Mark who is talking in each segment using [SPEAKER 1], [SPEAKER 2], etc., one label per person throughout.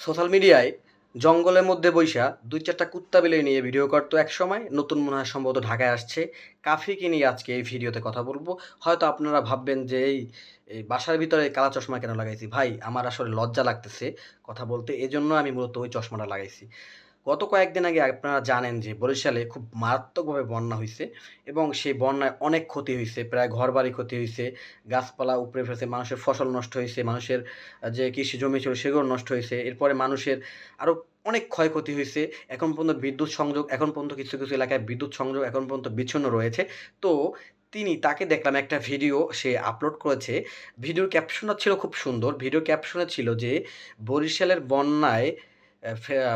[SPEAKER 1] Social মিডিয়ায় জঙ্গলের মধ্যে বৈশা দুই চারটা কুত্তা বিলে নিয়ে ভিডিও করতো এক সময়। নতুন মনে হয় সম্ভবত ঢাকায় আসছে। কাফিকে নিয়ে আজকে এই ভিডিওতে কথা বলব। হয়তো আপনারা ভাববেন যে এই বাসার ভিতরে কালা চশমা কেন লাগাইছি? ভাই, আমার আসলে লজ্জা লাগতেছে কথা বলতে। এজন্য আমি মূলত ওই চশমাটা লাগাইছি। গত কয়েকদিন আগে আপনারা জানেন যে বরিশালে খুব মারাত্মকভাবে বন্যা হয়েছে এবং সেই বন্যায় অনেক ক্ষতি হয়েছে প্রায় ঘরবাড়ি ক্ষতি হয়েছে গাছপালা উপড়ে ফেলেছে, মানুষের ফসল নষ্ট হয়েছে মানুষের যে কৃষি জমি ছিল সেগুলো নষ্ট হয়েছে এরপরে মানুষের আরও অনেক ক্ষয়ক্ষতি হয়েছে এখন পর্যন্ত বিদ্যুৎ সংযোগ, এখন পর্যন্ত কিছু কিছু এলাকায় বিদ্যুৎ সংযোগ এখন পর্যন্ত বিচ্ছিন্ন রয়েছে। তো তিনি তাকে দেখলাম একটা ভিডিও সে আপলোড করেছে, ভিডিওর ক্যাপশনটা ছিল খুব সুন্দর ভিডিও ক্যাপশনে ছিল যে বরিশালের বন্যায়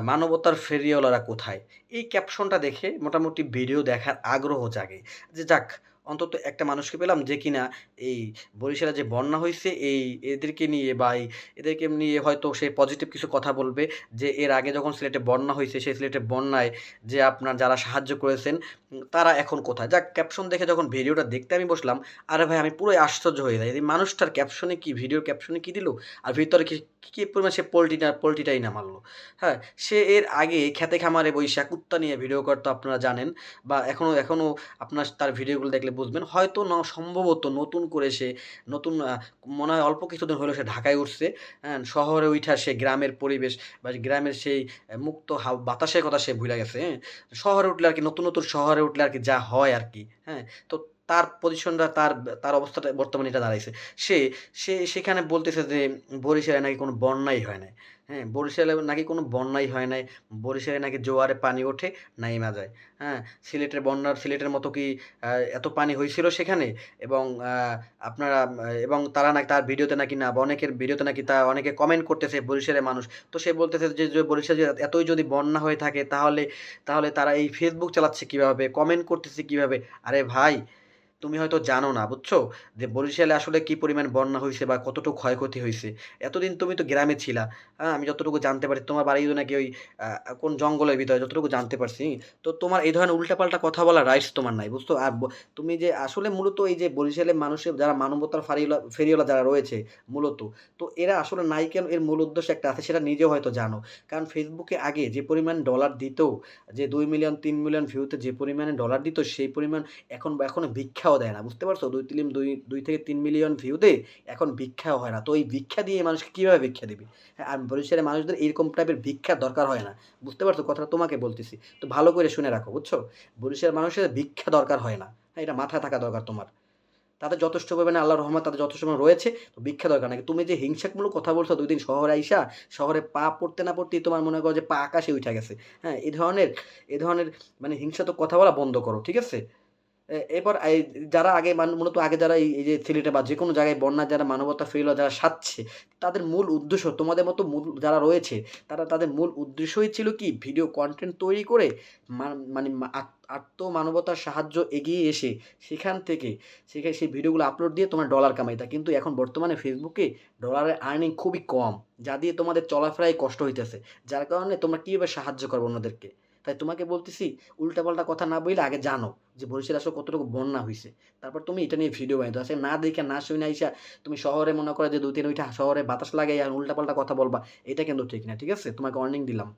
[SPEAKER 1] মানবতার ফেরিওয়ালারা কোথায়? এই ক্যাপশনটা দেখে মোটামুটি ভিডিও দেখার আগ্রহ জাগে। যে যাক, অন্তত একটা মানুষকে পেলাম যে কিনা এই বরিশালে যে বন্যা হয়েছে এই এদেরকে নিয়ে বা এই এদেরকে নিয়ে হয়তো সে পজিটিভ কিছু কথা বলবে যে এর আগে যখন সিলেটে বন্যা হয়েছে সেই সিলেটে বন্যায় যে আপনার যারা সাহায্য করেছেন তারা এখন কোথায়? যাক ক্যাপশন দেখে যখন ভিডিওটা দেখতে আমি বসলাম, আরে ভাই, আমি পুরোই আশ্চর্য হয়ে যাই মানুষটার ক্যাপশনে কি ভিডিওর ক্যাপশনে কি দিল? আর ভিতরে কি, কী পরিমাণ সে পোলট্রিটা পোলট্রিটাই না মারলো? হ্যাঁ সে এর আগে খেতে খামারে বৈশা কুত্তা নিয়ে ভিডিও করতো, আপনারা জানেন, বা এখনও এখনও আপনার তার ভিডিওগুলো দেখলে বুঝবেন। হয়তো না, সম্ভবত নতুন করে সে, নতুন মনে হয় অল্প কিছুদিন হলেও সে ঢাকায় উঠছে হ্যাঁ শহরে উঠা সে গ্রামের পরিবেশ বা গ্রামের সেই মুক্ত বাতাসের কথা সে ভুলে গেছে হ্যাঁ। শহরে উঠলে আর কি নতুন নতুন শহরে উঠলে আর কি যা হয় আর কি হ্যাঁ? তো তার পজিশনটা তার তার অবস্থাটা বর্তমানে এটা দাঁড়াইছে। সে সে, সেখানে বলতেছে যে, বরিশালে নাকি কোনো বন্যাই হয় না হ্যাঁ বরিশালে নাকি কোনো বন্যাই হয় নাই। বরিশালে নাকি জোয়ারে পানি ওঠে, নাইমা যায়। হ্যাঁ সিলেটের বন্যার, সিলেটের মতো কি এত পানি হয়েছিল সেখানে? এবং আপনারা, এবং তারা নাকি তার ভিডিওতে নাকি না অনেকের ভিডিওতে নাকি তা অনেকে কমেন্ট করতেছে বরিশালের মানুষ। তো সে বলতেছে যে বরিশাল এতই যদি বন্যা হয়ে থাকে, তাহলে তাহলে তারা এই ফেসবুক চালাচ্ছে কীভাবে? কমেন্ট করতেছে কীভাবে? আরে ভাই তুমি হয়তো জানো না, বুঝছ? যে বরিশালে আসলে কি পরিমাণ বন্যা হয়েছে বা কতটুকু ক্ষয়ক্ষতি হয়েছে? এতদিন তুমি তো গ্রামে ছিলা হ্যাঁ? আমি যতটুকু জানতে পারি, তোমার বাড়ি নাকি ওই কোন জঙ্গলের ভিতরে, যতটুকু জানতে পারছি। তো তোমার এই ধরনের উল্টাপাল্টা কথা বলা রাইটস তোমার নাই, বুঝছ? আর তুমি যে আসলে মূলত এই যে বরিশালের মানুষের, যারা মানবতার ফারিওলা ফেরিওয়ালা যারা রয়েছে মূলত, তো এরা আসলে নাই কেন? এর মূল উদ্দেশ্য একটা আছে, সেটা নিজেও হয়তো জানো। কারণ ফেসবুকে আগে যে পরিমাণ ডলার দিত, যে দুই মিলিয়ন তিন মিলিয়ন ভিউতে যে পরিমাণে ডলার দিত, সেই পরিমাণ এখন এখনও ভিক্ষাও দেয় না, বুঝতে পারছ? দুই তিন, দুই থেকে তিন মিলিয়ন ভিউতে এখন ভিক্ষাও হয় না। তো এই ভিক্ষা দিয়ে মানুষকে কীভাবে ভিক্ষা দিবে? হ্যাঁ আর বরিশালের মানুষদের এরকম টাইপের ভিক্ষার দরকার হয় না। বুঝতে পারছ? কথাটা তোমাকে বলতেছি। তো ভালো করে শুনে রাখো, বুঝছ? বরিশালের মানুষের ভিক্ষা দরকার হয় না। হ্যাঁ এটা মাথায় থাকা দরকার তোমার। তাদের যথেষ্ট পরিমাণে আল্লাহ রহমান তাদের যথেষ্ট পরিমাণে রয়েছে, তো ভিক্ষা দরকার নাকি? তুমি যে হিংসামূলক কথা বলছো, দুই দিন শহরে আইসা, শহরে পা পড়তে না পড়তেই তোমার মনে করো যে পা আকাশে উঠে গেছে। হ্যাঁ এই ধরনের, এ ধরনের মানে হিংসাত্মক কথা বলা বন্ধ করো, ঠিক আছে? এরপর যারা আগে মূলত আগে যারা এই যে সিলেটে বা যে কোনো জায়গায় বন্যা যারা মানবতা ফেরিল যারা সাচ্ছে তাদের মূল উদ্দেশ্য, তোমাদের মতো মূল যারা রয়েছে, তারা তাদের মূল উদ্দেশ্যই ছিল কি? ভিডিও কন্টেন্ট তৈরি করে মান- মানে আত্মমানবতার সাহায্য এগিয়ে এসে সেখান থেকে সেখানে সেই ভিডিওগুলো আপলোড দিয়ে তোমার ডলার কামাইতা কিন্তু এখন বর্তমানে ফেসবুকে ডলারের আর্নিং খুবই কম, যা দিয়ে তোমাদের চলাফেরায় কষ্ট হইতেছে, যার কারণে তোমরা কীভাবে সাহায্য করব অন্যদেরকে? তাই তোমাকে বলতেছি, উল্টাপাল্টা কথা না বললে আগে জানো যে বরিশাল আসলে কতটুকু বন্যা হয়েছে তারপর তুমি এটা নিয়ে ভিডিও বানিয়ে আছে না দেখে না শুনে আইসা তুমি শহরে মনে করো যে দুই তিন ওইটা শহরে বাতাস লাগাই আর উল্টাপাল্টা কথা বলবা, এটা কিন্তু ঠিক না, ঠিক আছে? তোমাকে ওয়ার্নিং দিলাম।